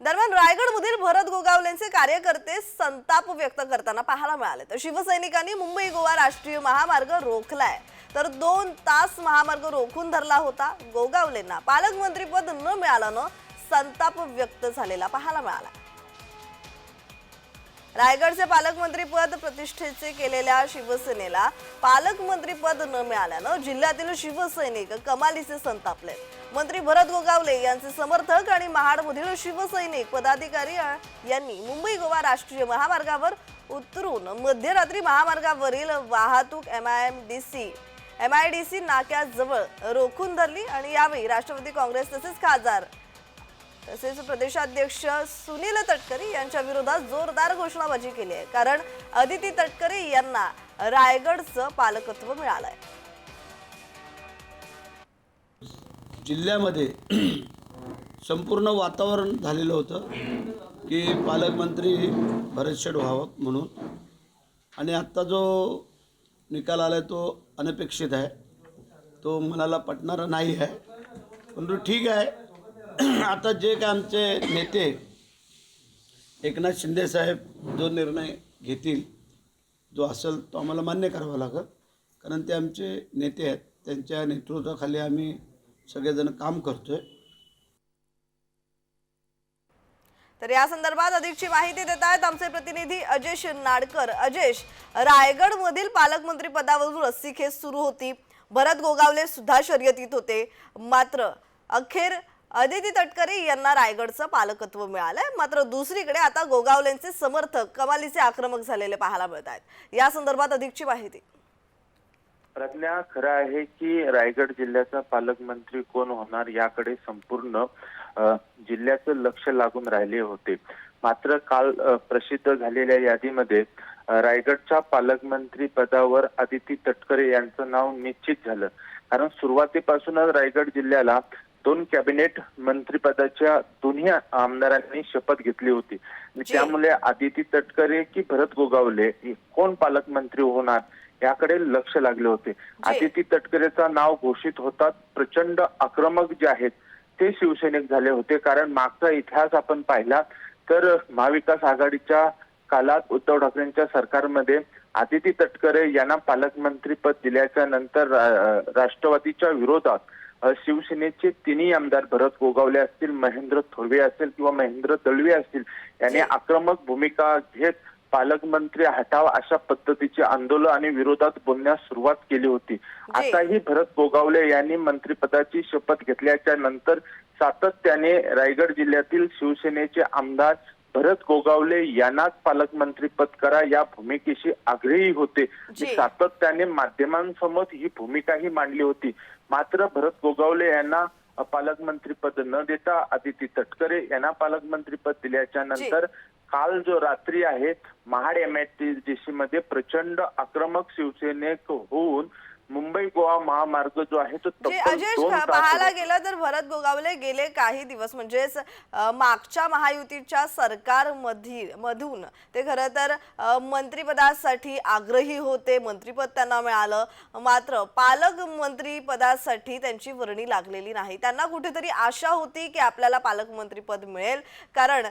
दरम्यान रायगडमधील भरत गोगावलेंचे कार्यकर्ते संताप व्यक्त करताना पाहायला मिळाले. तर शिवसैनिकांनी मुंबई गोवा राष्ट्रीय महामार्ग रोखलाय. तर दोन तास महामार्ग रोखून धरला होता गोगावलेंना. पालकमंत्रीपद न मिळाल्यानं संताप व्यक्त झालेला पाहायला मिळाला. रायगडचे पालकमंत्री पद प्रतिष्ठेचे केलेल्या शिवसेनेला पालकमंत्रीपद न मिळाल्यानं जिल्ह्यातील शिवसैनिक कमालीचे संतापले. मंत्री भरत गोगावले यांचे समर्थक आणि महाडमधील शिवसैनिक पदाधिकारी यांनी मुंबई गोवा राष्ट्रीय महामार्गावर उतरून मध्यरात्री महामार्गावरील वाहतूक M I M D C M I D C नाक्याजवळ रोखून धरली आणि यावेळी राष्ट्रवादी काँग्रेस तसेच खासदार तसेच प्रदेशाध्यक्ष सुनील तटकरे यांच्या विरोधात जोरदार घोषणाबाजी केली आहे. कारण अदिती तटकरे यांना रायगडचं पालकत्व मिळालंय. जिल्ह्यामध्ये संपूर्ण वातावरण झालेलं होतं की पालकमंत्री भरत शेड व्हावं म्हणून. आणि आत्ता जो निकाल आला आहे तो अनपेक्षित आहे. तो मनाला पटणारा नाही आहे. परंतु ठीक आहे. आता जे काय आमचे नेते एकनाथ शिंदेसाहेब जो निर्णय घेतील जो असेल तो आम्हाला मान्य करावा लागेल. कारण ते आमचे नेते आहेत त्यांच्या नेतृत्वाखाली आम्ही सगळेजण काम करतो आहे तर या संदर्भात अधिकची माहिती देत आहेत आमचे प्रतिनिधी अजेश नाडकर. अजेश रायगडमधील पालकमंत्री पदावरून रस्सीखेच सुरू होती. भरत गोगावले सुद्धा शर्यतीत होते. मात्र अखेर अदिती तटकरे यांना रायगडचं पालकत्व मिळालंय. मात्र दुसरीकडे आता गोगावलेंचे समर्थक कमालीचे आक्रमक झालेले पाहायला मिळत आहेत. या संदर्भात अधिकची माहिती. प्रज्ञा खरं आहे की रायगड जिल्ह्याचा पालकमंत्री कोण होणार याकडे संपूर्ण जिल्ह्याचं लक्ष लागून राहिले होते. मात्र काल प्रसिद्ध झालेल्या यादीमध्ये रायगडच्या पालकमंत्री पदावर आदिती तटकरे यांचं नाव निश्चित झालं. कारण सुरुवातीपासूनच रायगड जिल्ह्याला दोन कॅबिनेट मंत्रिपदाच्या दोन्ही आमदारांनी शपथ घेतली होती. त्यामुळे आदिती तटकरे की भरत गोगावले कोण पालकमंत्री होणार याकडे लक्ष लागले होते. आदिती तटकरेचा नाव घोषित होतात प्रचंड आक्रमक जे आहेत ते शिवसैनिक झाले होते. कारण मागचा इतिहास आपण पाहिला तर महाविकास आघाडीच्या काळात उद्धव ठाकरेंच्या सरकारमध्ये आदिती तटकरे यांना पालकमंत्री पद दिल्याच्या नंतर राष्ट्रवादीच्या विरोधात शिवसेनेचे तिन्ही आमदार भरत गोगावले असतील महेंद्र थोरवे असतील किंवा महेंद्र दळवे असतील यांनी आक्रमक भूमिका घेत पालकमंत्री हटावा अशा पद्धतीचे आंदोलन आणि विरोधात बोलण्यास सुरुवात केली होती. आताही भरत गोगावले यांनी मंत्रिपदाची शपथ घेतल्याच्या नंतर सातत्याने रायगड जिल्ह्यातील शिवसेनेचे आमदार भरत गोगावले यांनाच पालकमंत्री पद करा या भूमिकेशी आग्रही होते. सातत्याने माध्यमांसमोर ही भूमिकाही मांडली होती. मात्र भरत गोगावले यांना पालकमंत्री पद न देता आदिती तटकरे यांना पालकमंत्री पद दिल्याच्या नंतर काल जो रात्री आहे महाड एमआयटीजीसी मध्ये प्रचंड आक्रमक शिवसेनेक होऊन मुंबई गोवा महामार्ग जो आहे तो तास पाहायला गेलं तर भरत गोगावले गेले काही दिवस. म्हणजेच मागच्या महायुतीच्या सरकारमधी मधून ते खरं तर मंत्रिपदासाठी आग्रही होते. मंत्रिपद त्यांना मिळालं. मात्र पालकमंत्री पदासाठी त्यांची वर्णी लागलेली नाही. त्यांना कुठेतरी आशा होती की आपल्याला पालकमंत्रीपद मिळेल. कारण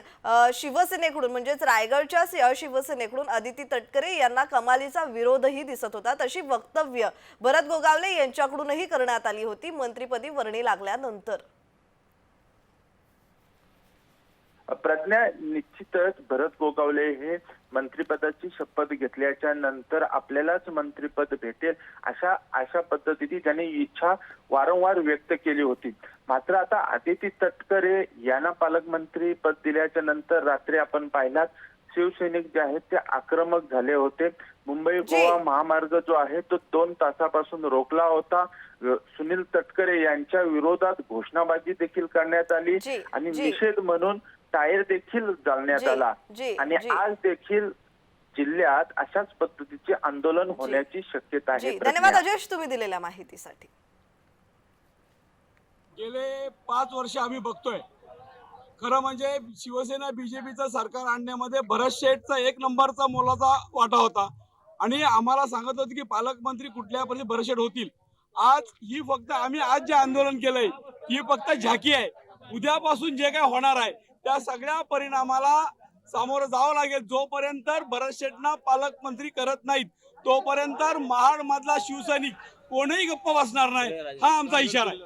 शिवसेनेकडून म्हणजेच रायगडच्या शिवसेनेकडून अदिती तटकरे यांना कमालीचा विरोधही दिसत होता. तशी वक्तव्य भरत गोगावले यांच्याकडूनही करण्यात आली होती. मंत्रीपदी वर्णी लागल्यानंतर. प्रज्ञा निश्चितच भरत गोगावले हे मंत्रिपदाची शपथ घेतल्याच्या नंतर आपल्यालाच मंत्रिपद भेटेल अशा अशा पद्धतीने त्यांनी इच्छा वारंवार व्यक्त केली होती. मात्र आता आदिती तटकरे यांना पालकमंत्री पद दिल्याच्या नंतर रात्री आपण पाहिलात शिवसैनिक जे आहेत ते आक्रमक झाले होते मुंबई. गोवा महामार्ग जो आहे तो दोन तासापासून रोखला होता सुनील तटकरे यांच्या विरोधात घोषणाबाजी देखील करण्यात आली आणि. निषेध म्हणून टायर देखील जाळण्यात आला आणि. आज देखील जिल्ह्यात अशाच पद्धतीचे आंदोलन होण्याची शक्यता आहे जी धन्यवाद. अजेश तुम्ही दिलेल्या माहितीसाठी गेले पाच वर्ष आम्ही बघतोय खरं म्हणजे शिवसेना बीजेपीचं सरकार आणण्यामध्ये भरत शेठचा एक नंबरचा मोलाचा वाटा होता. आणि आम्हाला सांगत होते की पालकमंत्री कुठल्या परिस्थितीत भरत शेठ होतील. आज ही फक्त आम्ही आज जे आंदोलन केलंय ही फक्त झाकी आहे. उद्यापासून जे काय होणार आहे त्या सगळ्या परिणामाला सामोरं जावं लागेल. जोपर्यंत भरत शेटना पालकमंत्री करत नाहीत तोपर्यंत महाड मधला शिवसैनिक कोणीही गप्प बसणार नाही हा आमचा इशारा आहे.